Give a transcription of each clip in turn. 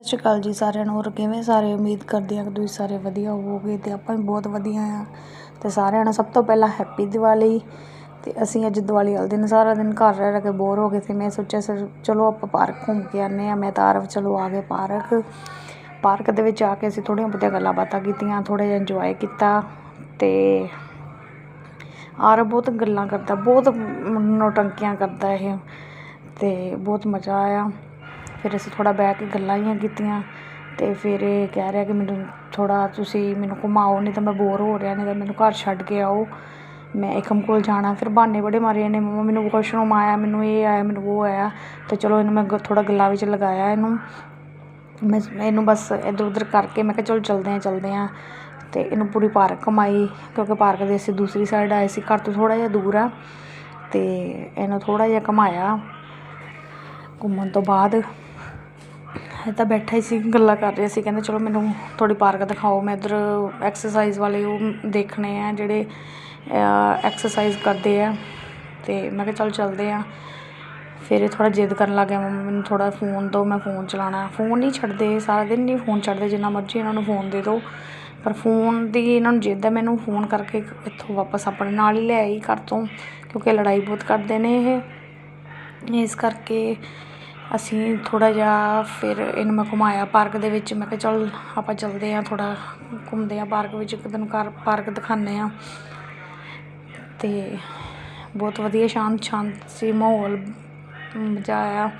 ਸਤਿ ਸ਼੍ਰੀ ਅਕਾਲ ਜੀ ਸਾਰਿਆਂ ਨੂੰ, ਹੋਰ ਕਿਵੇਂ ਸਾਰੇ? ਉਮੀਦ ਕਰਦੇ ਹਾਂ ਕਿ ਤੁਸੀਂ ਸਾਰੇ ਵਧੀਆ ਹੋਵੋਗੇ ਤੇ ਆਪਾਂ ਵੀ ਬਹੁਤ ਵਧੀਆ ਆ ਤੇ ਸਾਰਿਆਂ ਨੂੰ ਸਭ ਤੋਂ ਪਹਿਲਾਂ ਹੈਪੀ ਦੀਵਾਲੀ ਤੇ ਅਸੀਂ ਅੱਜ ਦੀਵਾਲੀ ਵਾਲੇ ਦਿਨ ਸਾਰਾ ਦਿਨ ਘਰ ਰਹਿ ਰਹਿ ਕੇ ਬੋਰ ਹੋ ਗਏ ਸੀ। ਮੈਂ ਸੋਚਿਆ ਸਰ ਚਲੋ ਆਪਾਂ ਪਾਰਕ ਘੁੰਮ ਕੇ ਆਨੇ ਆ ਮੈਂ ਤਾਂ ਆਰਵ ਚਲੋ ਆ ਗਏ ਪਾਰਕ ਪਾਰਕ ਦੇ ਵਿੱਚ ਆ ਕੇ ਅਸੀਂ ਥੋੜ੍ਹੀਆਂ ਬਹੁਤੀਆਂ ਗੱਲਾਂ ਬਾਤਾਂ ਕੀਤੀਆਂ, ਥੋੜ੍ਹਾ ਜਿਹਾ ਇੰਜੋਏ ਕੀਤਾ। ਤੇ ਆਰ ਬਹੁਤ ਗੱਲਾਂ ਕਰਦਾ, ਬਹੁਤ ਨੋਟੰਕੀਆਂ ਕਰਦਾ ਇਹ। ਤੇ ਬਹੁਤ ਮਜ਼ਾ ਆਇਆ। ਫਿਰ ਅਸੀਂ ਥੋੜ੍ਹਾ ਬਹਿ ਕੇ ਗੱਲਾਂ ਜਿਹੀਆਂ ਕੀਤੀਆਂ ਅਤੇ ਫਿਰ ਇਹ ਕਹਿ ਰਿਹਾ ਕਿ ਮੈਨੂੰ ਥੋੜ੍ਹਾ ਤੁਸੀਂ ਮੈਨੂੰ ਘੁੰਮਾਓ, ਨਹੀਂ ਤਾਂ ਮੈਂ ਬੋਰ ਹੋ ਰਿਹਾ, ਨਹੀਂ ਤਾਂ ਮੈਨੂੰ ਘਰ ਛੱਡ ਕੇ ਆਓ। ਮੈਂ ਏਕਮ ਕੋਲ ਜਾਣਾ, ਫਿਰ ਬਹਾਨੇ ਬੜੇ ਮਾਰੇ ਇਹਨੇ, ਮੰਮਾ ਮੈਨੂੰ ਵਾਸ਼ਰੂਮ ਆਇਆ, ਮੈਨੂੰ ਇਹ ਆਇਆ, ਮੈਨੂੰ ਉਹ ਆਇਆ। ਅਤੇ ਚਲੋ ਇਹਨੂੰ ਮੈਂ ਥੋੜ੍ਹਾ ਗੱਲਾਂ ਵਿੱਚ ਲਗਾਇਆ ਇਹਨੂੰ। ਮੈਂ ਇਹਨੂੰ ਬਸ ਇੱਧਰ ਉੱਧਰ ਕਰਕੇ ਮੈਂ ਕਿਹਾ ਚਲੋ ਚਲਦੇ ਹਾਂ ਚਲਦੇ ਹਾਂ ਅਤੇ ਇਹਨੂੰ ਪੂਰੀ ਪਾਰਕ ਘੁਮਾਈ, ਕਿਉਂਕਿ ਪਾਰਕ ਦੇ ਅਸੀਂ ਦੂਸਰੀ ਸਾਈਡ ਆਏ ਸੀ, ਘਰ ਤੋਂ ਥੋੜ੍ਹਾ ਜਿਹਾ ਦੂਰ ਆ। ਅਤੇ ਇਹਨੂੰ ਥੋੜ੍ਹਾ ਜਿਹਾ ਘੁਮਾਇਆ। ਘੁੰਮਣ ਤੋਂ ਬਾਅਦ ਇਹ ਤਾਂ ਬੈਠਾ ਹੀ ਸੀ, ਗੱਲਾਂ ਕਰ ਰਿਹਾ ਸੀ, ਕਹਿੰਦੇ ਚਲੋ ਮੈਨੂੰ ਥੋੜ੍ਹੀ ਪਾਰਕ ਦਿਖਾਓ, ਮੈਂ ਇੱਧਰ ਐਕਸਰਸਾਈਜ਼ ਵਾਲੇ ਉਹ ਦੇਖਣੇ ਆ ਜਿਹੜੇ ਐਕਸਰਸਾਈਜ਼ ਕਰਦੇ ਆ। ਅਤੇ ਮੈਂ ਕਿਹਾ ਚੱਲ ਚੱਲਦੇ ਹਾਂ ਫਿਰ ਇਹ ਥੋੜ੍ਹਾ ਜਿੱਦ ਕਰਨ ਲੱਗ ਗਿਆ, ਮੰਮੀ ਮੈਨੂੰ ਥੋੜ੍ਹਾ ਫੋਨ ਦਿਓ ਮੈਂ ਫੋਨ ਚਲਾਉਣਾ। ਫੋਨ ਨਹੀਂ ਛੱਡਦੇ, ਸਾਰਾ ਦਿਨ ਨਹੀਂ ਫੋਨ ਛੱਡਦੇ, ਜਿੰਨਾ ਮਰਜ਼ੀ ਇਹਨਾਂ ਨੂੰ ਫੋਨ ਦੇ ਦਿਓ ਪਰ ਫੋਨ ਦੀ ਇਹਨਾਂ ਨੂੰ ਜਿੱਦ ਹੈ, ਮੈਨੂੰ ਫੋਨ ਕਰਕੇ ਇੱਥੋਂ ਵਾਪਸ ਆਪਣੇ ਨਾਲ ਹੀ ਲੈ ਆਈ ਘਰ ਤੋਂ, ਕਿਉਂਕਿ ਲੜਾਈ ਬਹੁਤ ਕਰਦੇ ਨੇ ਇਹ। ਇਸ ਕਰਕੇ ਅਸੀਂ ਥੋੜ੍ਹਾ ਜਿਹਾ ਫਿਰ ਇਹਨੂੰ ਮੈਂ ਘੁਮਾਇਆ ਪਾਰਕ ਦੇ ਵਿੱਚ, ਮੈਂ ਕਿਹਾ ਚੱਲ ਆਪਾਂ ਚੱਲਦੇ ਹਾਂ ਥੋੜ੍ਹਾ, ਘੁੰਮਦੇ ਹਾਂ ਪਾਰਕ ਵਿੱਚ, ਇੱਕ ਦਿਨ ਕਾਰ ਪਾਰਕ ਦਿਖਾਉਂਦੇ ਹਾਂ। ਅਤੇ ਬਹੁਤ ਵਧੀਆ ਸ਼ਾਂਤ ਸ਼ਾਂਤ ਸੀ ਮਾਹੌਲ, ਮਜ਼ਾ ਆਇਆ।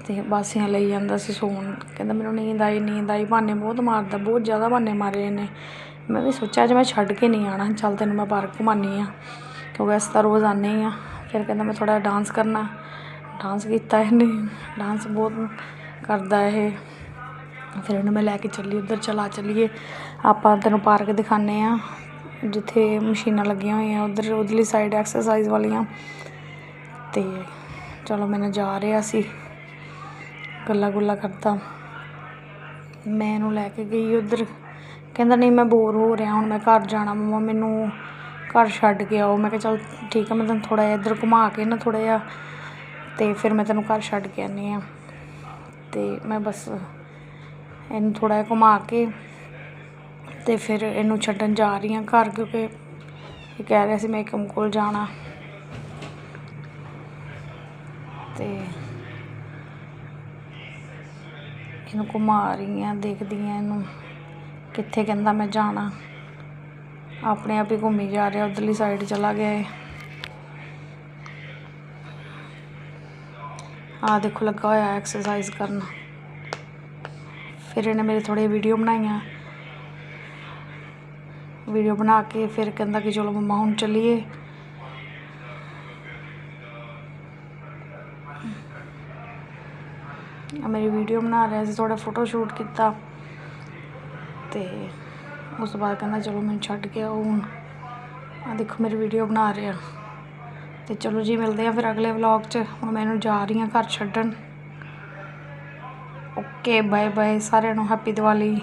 ਅਤੇ ਬਾਸੀਆਂ ਲਈ ਜਾਂਦਾ ਸੀ ਸੌਣ। ਕਹਿੰਦਾ ਮੈਨੂੰ ਨੀਂਦ ਆਈ ਨੀਂਦ ਆਈ, ਬਹਾਨੇ ਬਹੁਤ ਮਾਰਦਾ, ਬਹੁਤ ਜ਼ਿਆਦਾ ਬਹਾਨੇ ਮਾਰੇ ਇਹਨੇ। ਮੈਂ ਵੀ ਸੋਚਿਆ ਅੱਜ ਮੈਂ ਛੱਡ ਕੇ ਨਹੀਂ ਆਉਣਾ, ਚੱਲ ਤੈਨੂੰ ਮੈਂ ਪਾਰਕ ਘੁਮਾਉਂਦੀ ਹਾਂ। ਕਿਉਂਕਿ ਅਸੀਂ ਤਾਂ ਰੋਜ਼ ਆਉਂਦੇ ਹੀ ਆ ਫਿਰ ਕਹਿੰਦਾ ਮੈਂ ਥੋੜਾ ਡਾਂਸ ਕਰਨਾ। ਡਾਂਸ ਕੀਤਾ ਇਹਨੇ ਡਾਂਸ ਬਹੁਤ ਕਰਦਾ ਇਹ। ਫਿਰ ਇਹਨੂੰ ਮੈਂ ਲੈ ਕੇ ਚੱਲੀ, ਉੱਧਰ ਚਲਾ ਚੱਲੀਏ। ਆਪਾਂ ਤੈਨੂੰ ਪਾਰਕ ਦਿਖਾਉਂਦੇ ਹਾਂ, ਜਿੱਥੇ ਮਸ਼ੀਨਾਂ ਲੱਗੀਆਂ ਹੋਈਆਂ, ਉੱਧਰ ਉਧਰਲੀ ਸਾਈਡ ਐਕਸਰਸਾਈਜ਼ ਵਾਲੀਆਂ। ਤੇ ਚਲੋ ਮੈਨੂੰ ਜਾ ਰਿਹਾ ਸੀ ਗੱਲਾਂ ਗੁੱਲਾਂ ਕਰਦਾ। ਮੈਂ ਇਹਨੂੰ ਲੈ ਕੇ ਗਈ ਉਧਰ। ਕਹਿੰਦਾ, ਨਹੀਂ, ਮੈਂ ਬੋਰ ਹੋ ਰਿਹਾ, ਹੁਣ ਮੈਂ ਘਰ ਜਾਣਾ, ਮਮਾ ਮੈਨੂੰ ਘਰ ਛੱਡ ਕੇ ਆਓ। ਮੈਂ ਕਿਹਾ, ਚਲ ਠੀਕ ਹੈ ਮੈਂ ਤੈਨੂੰ ਥੋੜਾ ਜਿਹਾ ਇੱਧਰ ਘੁਮਾ ਕੇ ਨਾ ਥੋੜਾ ਜਿਹਾ ਅਤੇ ਫਿਰ ਮੈਂ ਤੈਨੂੰ ਘਰ ਛੱਡ ਕੇ ਆਉਂਦੀ ਹਾਂ। ਅਤੇ ਮੈਂ ਬਸ ਇਹਨੂੰ ਥੋੜ੍ਹਾ ਜਿਹਾ ਘੁਮਾ ਕੇ ਅਤੇ ਫਿਰ ਇਹਨੂੰ ਛੱਡਣ ਜਾ ਰਹੀ ਹਾਂ ਘਰ ਕਿਉਂਕਿ ਇਹ ਕਹਿ ਰਿਹਾ ਸੀ ਮੈਂ ਏਕਮ ਕੋਲ ਜਾਣਾ। ਅਤੇ ਇਹਨੂੰ ਘੁਮਾ ਰਹੀ ਹਾਂ, ਦੇਖਦੀ ਹਾਂ ਇਹਨੂੰ ਕਿੱਥੇ ਕਹਿੰਦਾ ਮੈਂ ਜਾਣਾ। ਆਪਣੇ ਆਪ ਹੀ ਘੁੰਮੀ ਜਾ ਰਿਹਾ, ਉਧਰਲੀ ਸਾਈਡ ਚਲਾ ਗਿਆ ਹੈ ਆ ਦੇਖੋ ਲੱਗਾ ਹੋਇਆ ਐਕਸਰਸਾਈਜ਼ ਕਰਨ। ਫਿਰ ਇਹਨੇ ਮੇਰੇ ਥੋੜੇ ਵੀਡੀਓ ਬਣਾਈਆਂ। ਵੀਡੀਓ ਬਣਾ ਕੇ ਫਿਰ ਕਹਿੰਦਾ ਕਿ ਚਲੋ ਮੰਮਾ ਹੁਣ ਚੱਲੀਏ। ਆ ਮੇਰੀ ਵੀਡੀਓ ਬਣਾ ਰਿਹਾ ਸੀ ਥੋੜਾ ਫੋਟੋ ਸ਼ੂਟ ਕੀਤਾ। ਤੇ ਉਸ ਤੋਂ ਬਾਅਦ ਕਹਿੰਦਾ ਚਲੋ ਮੈਨੂੰ ਛੱਡ ਕੇ ਆਓ ਹੁਣ। ਆ ਦੇਖੋ ਮੇਰੀ ਵੀਡੀਓ ਬਣਾ ਰਿਹਾ। ਤੇ ਚਲੋ ਜੀ ਮਿਲਦੇ ਆ ਫਿਰ ਅਗਲੇ ਵਲੌਗ 'ਚ। ਹੁਣ ਮੈਨੂੰ ਜਾ ਰਹੀ ਹਾਂ ਘਰ ਛੱਡਣ। ਓਕੇ ਬਾਏ ਬਾਏ ਸਾਰਿਆਂ ਨੂੰ ਹੈਪੀ ਦੀਵਾਲੀ।